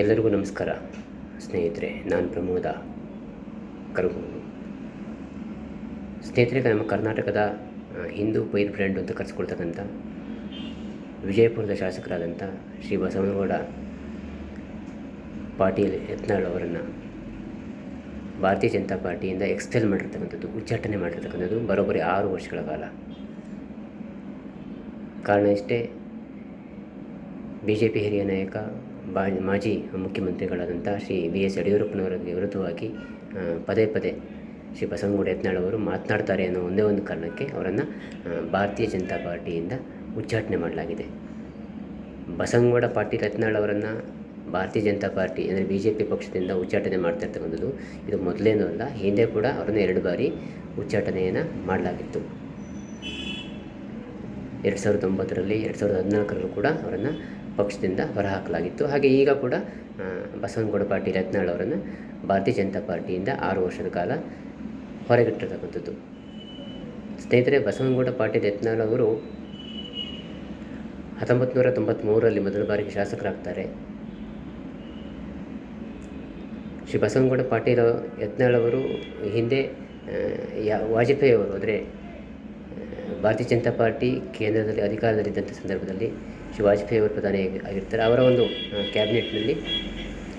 ಎಲ್ಲರಿಗೂ ನಮಸ್ಕಾರ. ಸ್ನೇಹಿತರೆ, ನಾನು ಪ್ರಮೋದ ಕರಗೂರು. ಸ್ನೇಹಿತರೆ ನಮ್ಮ ಕರ್ನಾಟಕದ ಹಿಂದೂ ಪೈರ್ ಬ್ರ್ಯಾಂಡ್ ಅಂತ ಕರೆಸ್ಕೊಳ್ತಕ್ಕಂಥ ವಿಜಯಪುರದ ಶಾಸಕರಾದಂಥ ಶ್ರೀ ಬಸವನಗೌಡ ಪಾಟೀಲ್ ಯತ್ನಾಳ್ ಅವರನ್ನು ಭಾರತೀಯ ಜನತಾ ಪಾರ್ಟಿಯಿಂದ ಎಕ್ಸ್ಪೆಲ್ ಮಾಡಿರ್ತಕ್ಕಂಥದ್ದು, ಉಚ್ಚಾಟನೆ ಮಾಡಿರ್ತಕ್ಕಂಥದ್ದು ಬರೋಬ್ಬರಿ ಆರು ವರ್ಷಗಳ ಕಾಲ. ಕಾರಣ ಇಷ್ಟೇ ಬಿ ಜೆ ಪಿ ಹಿರಿಯ ನಾಯಕ ಬಾ ಮಾಜಿ ಮುಖ್ಯಮಂತ್ರಿಗಳಾದಂಥ ಶ್ರೀ ಬಿ ಎಸ್ ಯಡಿಯೂರಪ್ಪನವರಿಗೆ ವಿರುದ್ಧವಾಗಿ ಪದೇ ಪದೇ ಶ್ರೀ ಬಸವನಗೌಡ ಯತ್ನಾಳ್ ಅವರು ಮಾತನಾಡ್ತಾರೆ ಅನ್ನೋ ಒಂದೇ ಒಂದು ಕಾರಣಕ್ಕೆ ಅವರನ್ನು ಭಾರತೀಯ ಜನತಾ ಪಾರ್ಟಿಯಿಂದ ಉಚ್ಚಾಟನೆ ಮಾಡಲಾಗಿದೆ. ಬಸವನಗೌಡ ಪಾಟೀಲ್ ಯತ್ನಾಳ್ ಅವರನ್ನು ಭಾರತೀಯ ಜನತಾ ಪಾರ್ಟಿ ಅಂದರೆ ಬಿ ಜೆ ಪಿ ಪಕ್ಷದಿಂದ ಉಚ್ಚಾಟನೆ ಮಾಡ್ತಾ ಇರ್ತಕ್ಕಂಥದ್ದು ಇದು ಮೊದಲೇನೂ ಅಲ್ಲ, ಹಿಂದೆ ಕೂಡ ಅವರನ್ನು ಎರಡು ಬಾರಿ ಉಚ್ಚಾಟನೆಯನ್ನು ಮಾಡಲಾಗಿತ್ತು. ಎರಡು ಸಾವಿರದ ಒಂಬತ್ತರಲ್ಲಿ, ಎರಡು ಸಾವಿರದ ಹದಿನಾಲ್ಕರಲ್ಲೂ ಕೂಡ ಅವರನ್ನು ಪಕ್ಷದಿಂದ ಹೊರಹಾಕಲಾಗಿತ್ತು. ಹಾಗೆ ಈಗ ಕೂಡ ಬಸವನಗೌಡ ಪಾಟೀಲ್ ಯತ್ನಾಳ್ ಅವರನ್ನು ಭಾರತೀಯ ಜನತಾ ಪಾರ್ಟಿಯಿಂದ ಆರು ವರ್ಷದ ಕಾಲ ಹೊರಗಿಟ್ಟಿರ್ತಕ್ಕಂಥದ್ದು. ಸ್ನೇಹಿತರೆ, ಬಸವನಗೌಡ ಪಾಟೀಲ್ ಯತ್ನಾಳ್ ಅವರು ಹತ್ತೊಂಬತ್ತು ನೂರ ತೊಂಬತ್ತ್ಮೂರರಲ್ಲಿ ಮೊದಲ ಬಾರಿಗೆ ಶಾಸಕರಾಗ್ತಾರೆ. ಶ್ರೀ ಬಸವನಗೌಡ ಪಾಟೀಲ್ ಯತ್ನಾಳ್ ಅವರು ಹಿಂದೆ ಯಾ, ವಾಜಪೇಯಿ ಅವರು, ಅಂದರೆ ಭಾರತೀಯ ಜನತಾ ಪಾರ್ಟಿ ಕೇಂದ್ರದಲ್ಲಿ ಅಧಿಕಾರದಲ್ಲಿದ್ದಂಥ ಸಂದರ್ಭದಲ್ಲಿ ಶ್ರೀ ವಾಜಪೇಯಿ ಅವರು ಪ್ರಧಾನಿ ಆಗಿರ್ತಾರೆ. ಅವರ ಒಂದು ಕ್ಯಾಬಿನೆಟ್ನಲ್ಲಿ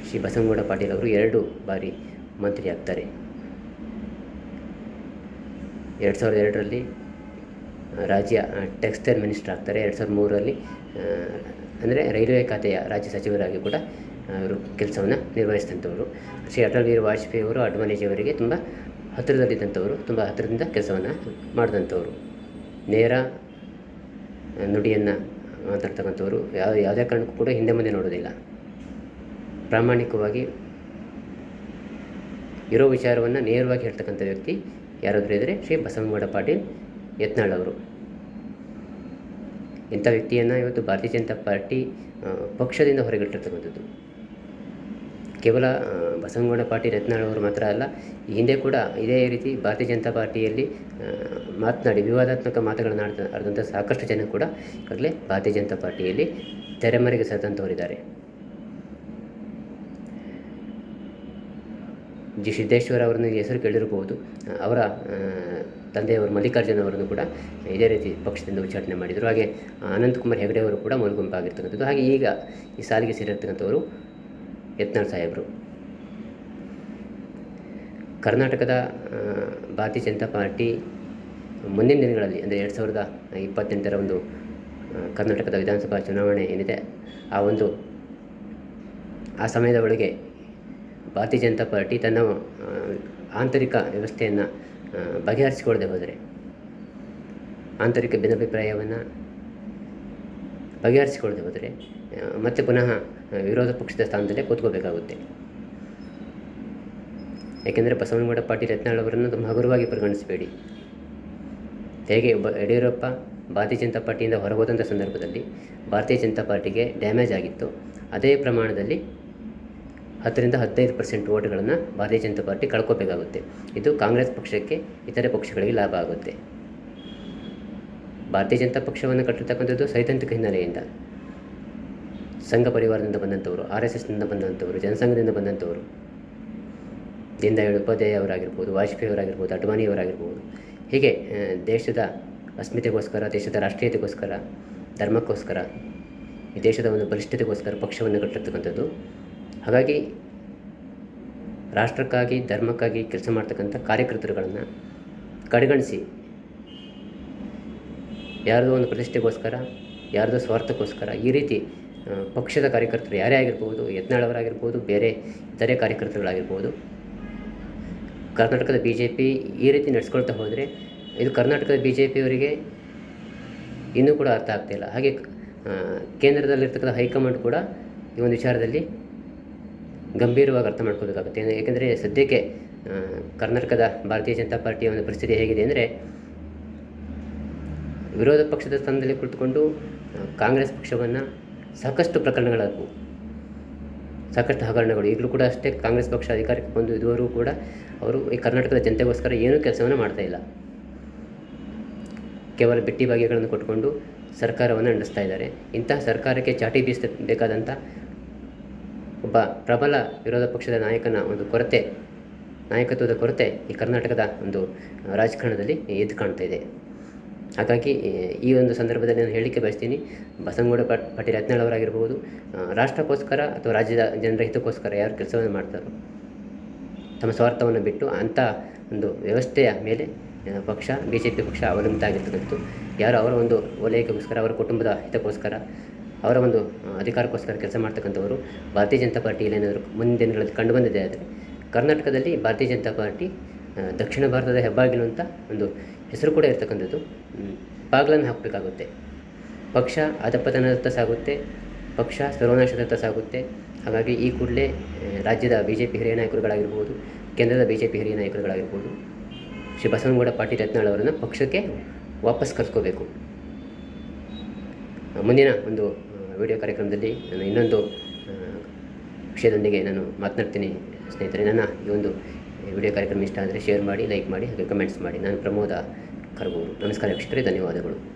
ಶ್ರೀ ಬಸವನಗೌಡ ಪಾಟೀಲ್ ಅವರು ಎರಡು ಬಾರಿ ಮಂತ್ರಿ ಆಗ್ತಾರೆ ಎರಡು ಸಾವಿರದ ಎರಡರಲ್ಲಿ ರಾಜ್ಯ ಟೆಕ್ಸ್ಟೈಲ್ ಮಿನಿಸ್ಟರ್ ಆಗ್ತಾರೆ. ಎರಡು ಸಾವಿರದ ಮೂರರಲ್ಲಿ ಅಂದರೆ ರೈಲ್ವೆ ಖಾತೆಯ ರಾಜ್ಯ ಸಚಿವರಾಗಿ ಕೂಡ ಅವರು ಕೆಲಸವನ್ನು ನಿರ್ವಹಿಸಿದಂಥವರು. ಶ್ರೀ ಅಟಲ್ ಬಿಹಾರಿ ವಾಜಪೇಯಿ ಅವರು ಅಡ್ವಾಣಿಜಿಯವರಿಗೆ ತುಂಬ ಹತ್ತಿರದಲ್ಲಿದ್ದಂಥವರು, ತುಂಬ ಹತ್ತಿರದಿಂದ ಕೆಲಸವನ್ನು ಮಾಡಿದಂಥವರು. ನೇರ ನುಡಿಯನ್ನು ಮಾತಾಡ್ತಕ್ಕಂಥವ್ರು, ಯಾವ, ಯಾವುದೇ ಕಾರಣಕ್ಕೂ ಕೂಡ ಹಿಂದೆ ಮುಂದೆ ನೋಡೋದಿಲ್ಲ. ಪ್ರಾಮಾಣಿಕವಾಗಿ ಇರೋ ವಿಚಾರವನ್ನು ನೇರವಾಗಿ ಹೇಳ್ತಕ್ಕಂಥ ವ್ಯಕ್ತಿ ಯಾರಾದರೂ ಇದ್ದರೆ ಶ್ರೀ ಬಸವನಗೌಡ ಪಾಟೀಲ್ ಯತ್ನಾಳ್ ಅವರು. ಇಂಥ ವ್ಯಕ್ತಿಯನ್ನು ಇವತ್ತು ಭಾರತೀಯ ಜನತಾ ಪಾರ್ಟಿ ಪಕ್ಷದಿಂದ ಹೊರಗಿಟ್ಟಿರ್ತಕ್ಕಂಥದ್ದು. ಕೇವಲ ಬಸವನಗೌಡ ಪಾಟೀಲ್ ಯತ್ನಾಳ್ ಅವರು ಮಾತ್ರ ಅಲ್ಲ, ಈ ಹಿಂದೆ ಕೂಡ ಇದೇ ರೀತಿ ಭಾರತೀಯ ಜನತಾ ಪಾರ್ಟಿಯಲ್ಲಿ ಮಾತನಾಡಿ, ವಿವಾದಾತ್ಮಕ ಮಾತುಗಳನ್ನು ಆಡ್ತ ಆಡಿದಂಥ ಸಾಕಷ್ಟು ಜನ ಕೂಡ ಈಗಾಗಲೇ ಭಾರತೀಯ ಜನತಾ ಪಾರ್ಟಿಯಲ್ಲಿ ತೆರೆಮರೆಗೆ ಸದಂತವರಿದ್ದಾರೆ ಜಿ. ಸಿದ್ದೇಶ್ವರ ಅವರನ್ನು ಹೆಸರು ಕೇಳಿರಬಹುದು ಅವರ ತಂದೆಯವರು ಮಲ್ಲಿಕಾರ್ಜುನ ಅವರನ್ನು ಕೂಡ ಇದೇ ರೀತಿ ಪಕ್ಷದಿಂದ ಉಚ್ಚಾಟನೆ ಮಾಡಿದರು. ಹಾಗೆ ಅನಂತಕುಮಾರ್ ಹೆಗಡೆ ಅವರು ಕೂಡ ಮೂಲಗುಂಪಾಗಿರ್ತಕ್ಕಂಥದ್ದು ಹಾಗೆ ಈಗ ಈ ಸಾಲಿಗೆ ಸೇರಿರ್ತಕ್ಕಂಥವರು ಯತ್ನಾಳ್ ಸಾಹೇಬರು. ಕರ್ನಾಟಕದ ಭಾರತೀಯ ಜನತಾ ಪಾರ್ಟಿ ಮುಂದಿನ ದಿನಗಳಲ್ಲಿ, ಅಂದರೆ ಎರಡು ಸಾವಿರದ ಇಪ್ಪತ್ತೆಂಟರ ಒಂದು ಕರ್ನಾಟಕದ ವಿಧಾನಸಭಾ ಚುನಾವಣೆ ಏನಿದೆ, ಆ ಒಂದು, ಆ ಸಮಯದ ಒಳಗೆ ಭಾರತೀಯ ಜನತಾ ಪಾರ್ಟಿ ತನ್ನ ಆಂತರಿಕ ವ್ಯವಸ್ಥೆಯನ್ನು ಬಗೆಹರಿಸಿಕೊಳ್ಳದೆ ಹೋದರೆ, ಆಂತರಿಕ ಭಿನ್ನಾಭಿಪ್ರಾಯವನ್ನು ಬಗೆಹರಿಸಿಕೊಳ್ಳದೆ ಹೋದರೆ ಮತ್ತೆ ಪುನಃ ವಿರೋಧ ಪಕ್ಷದ ಸ್ಥಾನದಲ್ಲೇ ಕೂತ್ಕೋಬೇಕಾಗುತ್ತೆ. ಏಕೆಂದರೆ ಬಸವನಗೌಡ ಪಾಟೀಲ್ ಯತ್ನಾಳ್ ಅವರನ್ನು ತುಂಬ ಹಗುರವಾಗಿ ಪರಿಗಣಿಸಬೇಡಿ. ಹೇಗೆ ಒಬ್ಬ ಯಡಿಯೂರಪ್ಪ, ಭಾರತೀಯ ಜನತಾ ಪಾರ್ಟಿಯಿಂದ ಹೊರಹೋದಂಥ ಸಂದರ್ಭದಲ್ಲಿ ಭಾರತೀಯ ಜನತಾ ಪಾರ್ಟಿಗೆ ಡ್ಯಾಮೇಜ್ ಆಗಿತ್ತು. ಅದೇ ಪ್ರಮಾಣದಲ್ಲಿ ಹತ್ತರಿಂದ ಹದಿನೈದು ಪರ್ಸೆಂಟ್ ಓಟ್ಗಳನ್ನು ಭಾರತೀಯ ಜನತಾ ಪಾರ್ಟಿ ಕಳ್ಕೋಬೇಕಾಗುತ್ತೆ. ಇದು ಕಾಂಗ್ರೆಸ್ ಪಕ್ಷಕ್ಕೆ ಇತರೆ ಪಕ್ಷಗಳಿಗೆ ಲಾಭ ಆಗುತ್ತೆ. ಭಾರತೀಯ ಜನತಾ ಪಕ್ಷವನ್ನು ಕಟ್ಟಿರ್ತಕ್ಕಂಥದ್ದು ಸೈದ್ಧಾಂತಿಕ ಹಿನ್ನೆಲೆಯಿಂದ. ಸಂಘ ಪರಿವಾರದಿಂದ ಬಂದಂಥವರು, ಆರ್ ಎಸ್ ಎಸ್ನಿಂದ ಬಂದಂಥವರು, ಜನಸಂಘದಿಂದ ಬಂದಂಥವರು. ದೀನದಯಾಳ್ ಉಪಾಧ್ಯಾಯ ಅವರಾಗಿರ್ಬೋದು ವಾಜಪೇಯಿ ಅವರಾಗಿರ್ಬೋದು ಅಡ್ವಾಣಿಯವರಾಗಿರ್ಬೋದು. ಹೀಗೆ ದೇಶದ ಅಸ್ಮಿತೆಗೋಸ್ಕರ, ದೇಶದ ರಾಷ್ಟ್ರೀಯತೆಗೋಸ್ಕರ, ಧರ್ಮಕ್ಕೋಸ್ಕರ, ಈ ದೇಶದ ಒಂದು ಬಲಿಷ್ಠತೆಗೋಸ್ಕರ ಪಕ್ಷವನ್ನು ಕಟ್ಟಿರ್ತಕ್ಕಂಥದ್ದು. ಹಾಗಾಗಿ ರಾಷ್ಟ್ರಕ್ಕಾಗಿ, ಧರ್ಮಕ್ಕಾಗಿ ಕೆಲಸ ಮಾಡ್ತಕ್ಕಂಥ ಕಾರ್ಯಕರ್ತರುಗಳನ್ನು ಕಡೆಗಣಿಸಿ ಯಾರದೋ ಒಂದು ಪ್ರತಿಷ್ಠೆಗೋಸ್ಕರ, ಯಾರದೋ ಸ್ವಾರ್ಥಕ್ಕೋಸ್ಕರ ಈ ರೀತಿ ಪಕ್ಷದ ಕಾರ್ಯಕರ್ತರು ಯಾರೇ ಆಗಿರ್ಬೋದು, ಯತ್ನಾಳವರಾಗಿರ್ಬೋದು, ಬೇರೆ ಇತರೆ ಕಾರ್ಯಕರ್ತರುಗಳಾಗಿರ್ಬೋದು, ಕರ್ನಾಟಕದ ಬಿ ಜೆ ಪಿ ಈ ರೀತಿ ನಡೆಸ್ಕೊಳ್ತಾ ಹೋದರೆ ಇದು ಕರ್ನಾಟಕದ ಬಿ ಜೆ ಪಿಯವರಿಗೆ ಇನ್ನೂ ಕೂಡ ಅರ್ಥ ಆಗ್ತಾಯಿಲ್ಲ ಹಾಗೆ ಕೇಂದ್ರದಲ್ಲಿರ್ತಕ್ಕಂಥ ಹೈಕಮಾಂಡ್ ಕೂಡ ಈ ಒಂದು ವಿಚಾರದಲ್ಲಿ ಗಂಭೀರವಾಗಿ ಅರ್ಥ ಮಾಡ್ಕೋಬೇಕಾಗುತ್ತೆ ಏಕೆ- ಏಕೆಂದರೆ ಸದ್ಯಕ್ಕೆ ಕರ್ನಾಟಕದ ಭಾರತೀಯ ಜನತಾ ಪಾರ್ಟಿಯ ಒಂದು ಪರಿಸ್ಥಿತಿ ಹೇಗಿದೆ ಅಂದರೆ ವಿರೋಧ ಪಕ್ಷದ ಸ್ಥಾನದಲ್ಲಿ ಕುಳಿತುಕೊಂಡು ಕಾಂಗ್ರೆಸ್ ಪಕ್ಷವನ್ನು ಸಾಕಷ್ಟು ಪ್ರಕರಣಗಳಾದವು. ಸಾಕಷ್ಟು ಹಗರಣಗಳು. ಈಗಲೂ ಕೂಡ ಅಷ್ಟೇ ಕಾಂಗ್ರೆಸ್ ಪಕ್ಷ ಅಧಿಕಾರಕ್ಕೆ ಬಂದು ಇದುವರೆಗೂ ಕೂಡ ಅವರು ಈ ಕರ್ನಾಟಕದ ಜನತೆಗೋಸ್ಕರ ಏನೂ ಕೆಲಸವನ್ನು ಮಾಡ್ತಾ ಇಲ್ಲ. ಕೇವಲ ಬಿಟ್ಟಿ ಭಾಗ್ಯಗಳನ್ನು ಕೊಟ್ಟುಕೊಂಡು ಸರ್ಕಾರವನ್ನು ನಡೆಸ್ತಾ ಇದ್ದಾರೆ. ಇಂತಹ ಸರ್ಕಾರಕ್ಕೆ ಚಾಟಿ ಬೀಸಬೇಕಾದಂಥ ಒಬ್ಬ ಪ್ರಬಲ ವಿರೋಧ ಪಕ್ಷದ ನಾಯಕನ ಒಂದು ಕೊರತೆ, ನಾಯಕತ್ವದ ಕೊರತೆ ಈ ಕರ್ನಾಟಕದ ಒಂದು ರಾಜಕಾರಣದಲ್ಲಿ ಎದ್ದು ಕಾಣ್ತಾ ಇದೆ. ಹಾಗಾಗಿ ಈ ಒಂದು ಸಂದರ್ಭದಲ್ಲಿ ನಾನು ಹೇಳಲಿಕ್ಕೆ ಬಯಸ್ತೀನಿ, ಬಸನಗೌಡ ಪಟ್ ಪಾಟೀಲ್ ಯತ್ನಾಳ್ ಅವರಾಗಿರ್ಬೋದು ರಾಷ್ಟ್ರಕ್ಕೋಸ್ಕರ ಅಥವಾ ರಾಜ್ಯದ ಜನರ ಹಿತಕ್ಕೋಸ್ಕರ ಯಾರು ಕೆಲಸವನ್ನು ಮಾಡ್ತಾರೋ, ತಮ್ಮ ಸ್ವಾರ್ಥವನ್ನು ಬಿಟ್ಟು ಅಂಥ ಒಂದು ವ್ಯವಸ್ಥೆಯ ಮೇಲೆ ಪಕ್ಷ ಬಿ ಜೆ ಪಿ ಪಕ್ಷ ಅವಲಂಬಿತ ಆಗಿರ್ತಕ್ಕಂಥದ್ದು, ಯಾರು ಅವರ ಒಂದು ವಲಯಕ್ಕೋಸ್ಕರ ಅವರ ಕುಟುಂಬದ ಹಿತಕ್ಕೋಸ್ಕರ, ಅವರ ಒಂದು ಅಧಿಕಾರಕ್ಕೋಸ್ಕರ ಕೆಲಸ ಮಾಡ್ತಕ್ಕಂಥವರು ಭಾರತೀಯ ಜನತಾ ಪಾರ್ಟಿಯಲ್ಲಿ ಏನಾದರೂ ಮುಂದಿನ ದಿನಗಳಲ್ಲಿ ಕಂಡು ಬಂದಿದೆ ಆದರೆ, ಕರ್ನಾಟಕದಲ್ಲಿ ಭಾರತೀಯ ಜನತಾ ಪಾರ್ಟಿ ದಕ್ಷಿಣ ಭಾರತದ ಹೆಬ್ಬಾಗಿಲು ಅಂತ ಒಂದು ಹೆಸರು ಕೂಡ ಇರ್ತಕ್ಕಂಥದ್ದು. ಬಾಗಿಲನ್ನು ಹಾಕಬೇಕಾಗುತ್ತೆ. ಪಕ್ಷ ಅಧಪತನದತ್ತ ಸಾಗುತ್ತೆ, ಪಕ್ಷ ಸರ್ವನಾಶದತ್ತ ಸಾಗುತ್ತೆ. ಹಾಗಾಗಿ ಈ ಕೂಡಲೇ ರಾಜ್ಯದ ಬಿ ಜೆ ಪಿ ಹಿರಿಯ ನಾಯಕರುಗಳಾಗಿರ್ಬೋದು, ಕೇಂದ್ರದ ಬಿ ಜೆ ಪಿ ಹಿರಿಯ ನಾಯಕರುಗಳಾಗಿರ್ಬೋದು, ಶ್ರೀ ಬಸವನಗೌಡ ಪಾಟೀಲ್ ಯತ್ನಾಳ್ ಅವರನ್ನು ಪಕ್ಷಕ್ಕೆ ವಾಪಸ್ ಕರ್ಸ್ಕೋಬೇಕು. ಮುಂದಿನ ಒಂದು ವಿಡಿಯೋ ಕಾರ್ಯಕ್ರಮದಲ್ಲಿ ನಾನು ಇನ್ನೊಂದು ವಿಷಯದೊಂದಿಗೆ ನಾನು ಮಾತನಾಡ್ತೀನಿ ಸ್ನೇಹಿತರೆ. ನನ್ನ ಈ ಒಂದು ವಿಡಿಯೋ ಕಾರ್ಯಕ್ರಮ ಇಷ್ಟ ಆದರೆ ಶೇರ್ ಮಾಡಿ ಲೈಕ್ ಮಾಡಿ, ಹಾಗೆ ಕಮೆಂಟ್ಸ್ ಮಾಡಿ. ನಾನು ಪ್ರಮೋದ ಕರ್ಬೋದು ನಮಸ್ಕಾರ ವೀಕ್ಷಕರೇ, ಧನ್ಯವಾದಗಳು.